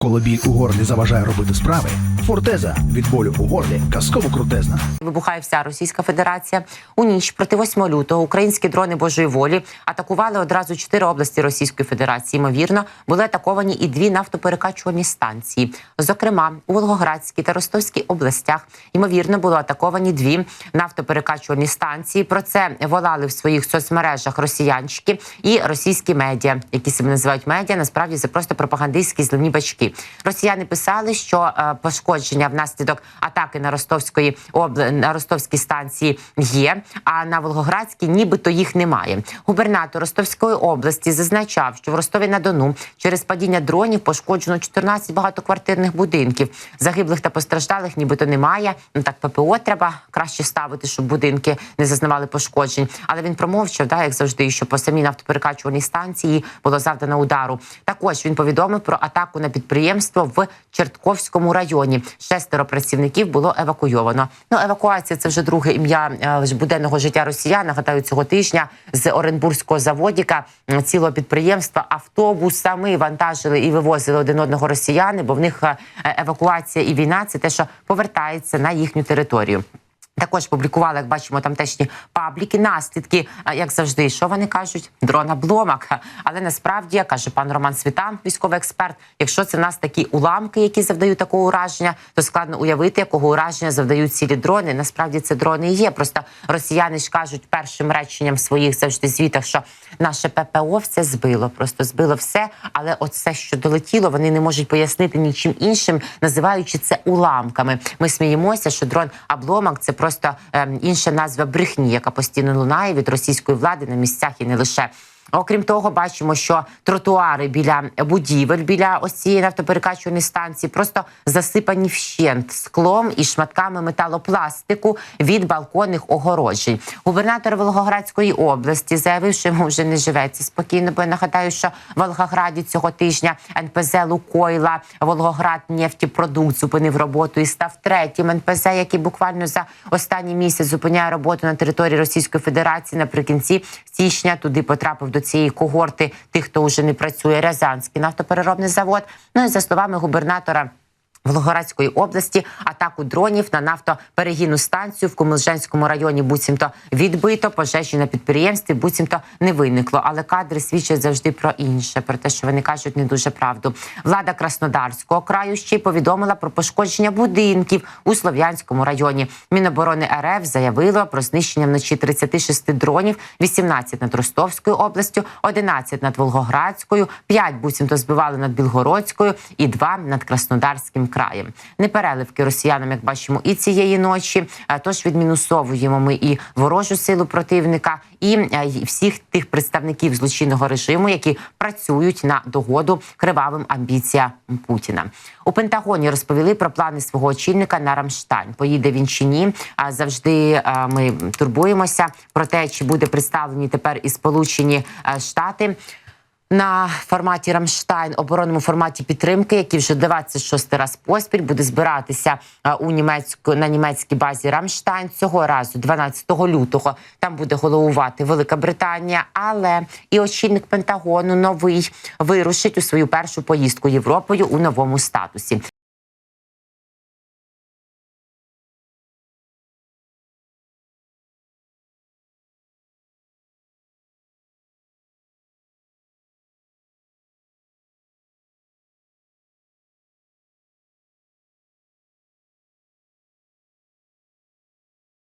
Коли біль у горлі заважає робити справи, фортеза від болю у горлі казково крутезна. Вибухає вся Російська Федерація. У ніч проти 8 лютого українські дрони Божої волі атакували одразу чотири області Російської Федерації. Ймовірно, були атаковані і дві нафтоперекачувальні станції. Зокрема, у Волгоградській та Ростовській областях ймовірно були атаковані дві нафтоперекачувальні станції. Про це волали в своїх соцмережах росіянчики і російські медіа, які себе називають медіа. Насправді це просто пропагандистські зливні бачки. Росіяни писали, що е, пошкодження внаслідок атаки на Ростовської обла... на Ростовській станції є. А на Волгоградській нібито їх немає. Губернатор Ростовської області зазначав, що в Ростові на Дону через падіння дронів пошкоджено 14 багатоквартирних будинків. Загиблих та постраждалих нібито немає. Ну так ППО треба краще ставити, щоб будинки не зазнавали пошкоджень. Але він промовчав, да, як завжди, що по самій нафтоперекачувальній станції було завдано удару. Також він повідомив про атаку на підприємство в Чертковському районі. Шестеро працівників було евакуйовано. Ну, евакуація це вже друге ім'я е, буденного життя росіян. Нагадаю, цього тижня з Оренбурзького заводіка цілого підприємства автобусами вантажили і вивозили один одного росіяни, бо в них е, евакуація і війна це те, що повертається на їхню територію. Також публікували, як бачимо, тамтешні пабліки, наслідки, як завжди, що вони кажуть, дрон обломок. Але насправді каже пан Роман Світан, військовий експерт. Якщо це в нас такі уламки, які завдають такого ураження, то складно уявити, якого ураження завдають цілі дрони. Насправді це дрони і є. Просто росіяни ж кажуть першим реченням в своїх завжди звітах, що наше ППО все збило, просто збило все. Але все, що долетіло, вони не можуть пояснити нічим іншим, називаючи це уламками. Ми сміємося, що дрон обломок це просто ем, інша назва брехні, яка постійно лунає від російської влади на місцях і не лише. Окрім того, бачимо, що тротуари біля будівель, біля ось цієї нафтоперекачувальної станції просто засипані вщент склом і шматками металопластику від балконних огороджень. Губернатор Волгоградської області заявив, що йому вже не живеться спокійно. Бо я нагадаю, що в Волгограді цього тижня НПЗ Лукойла Волгоград нефтепродукт зупинив роботу і став третім НПЗ, який буквально за останній місяць зупиняє роботу на території Російської Федерації. Наприкінці січня туди потрапив до цієї когорти тих, хто вже не працює. Рязанський нафтопереробний завод. Ну і за словами губернатора. Волгоградської області атаку дронів на нафтоперегінну станцію в Комилжанському районі буцімто відбито пожежі на підприємстві, буцімто не виникло. Але кадри свідчать завжди про інше, про те, що вони кажуть не дуже правду. Влада Краснодарського краю ще й повідомила про пошкодження будинків у Слов'янському районі. Міноборони РФ заявило про знищення вночі 36 дронів, 18 над Ростовською областю, 11 над Волгоградською, 5 буцімто збивали над Білгородською і 2 над Краснодарським краєм. Непереливки росіянам, як бачимо, і цієї ночі. Е, Тож відмінусовуємо ми і ворожу силу противника, і е, всіх тих представників злочинного режиму, які працюють на догоду кривавим амбіціям Путіна. У Пентагоні розповіли про плани свого очільника на Рамштайн. Поїде він чи ні. А завжди е, ми турбуємося про те, чи буде представлені тепер і Сполучені Штати на форматі Рамштайн, оборонному форматі підтримки, який вже 26 раз поспіль буде збиратися у німецьку на німецькій базі Рамштайн цього разу, 12 лютого. Там буде головувати Велика Британія, але і очільник Пентагону новий вирушить у свою першу поїздку Європою у новому статусі.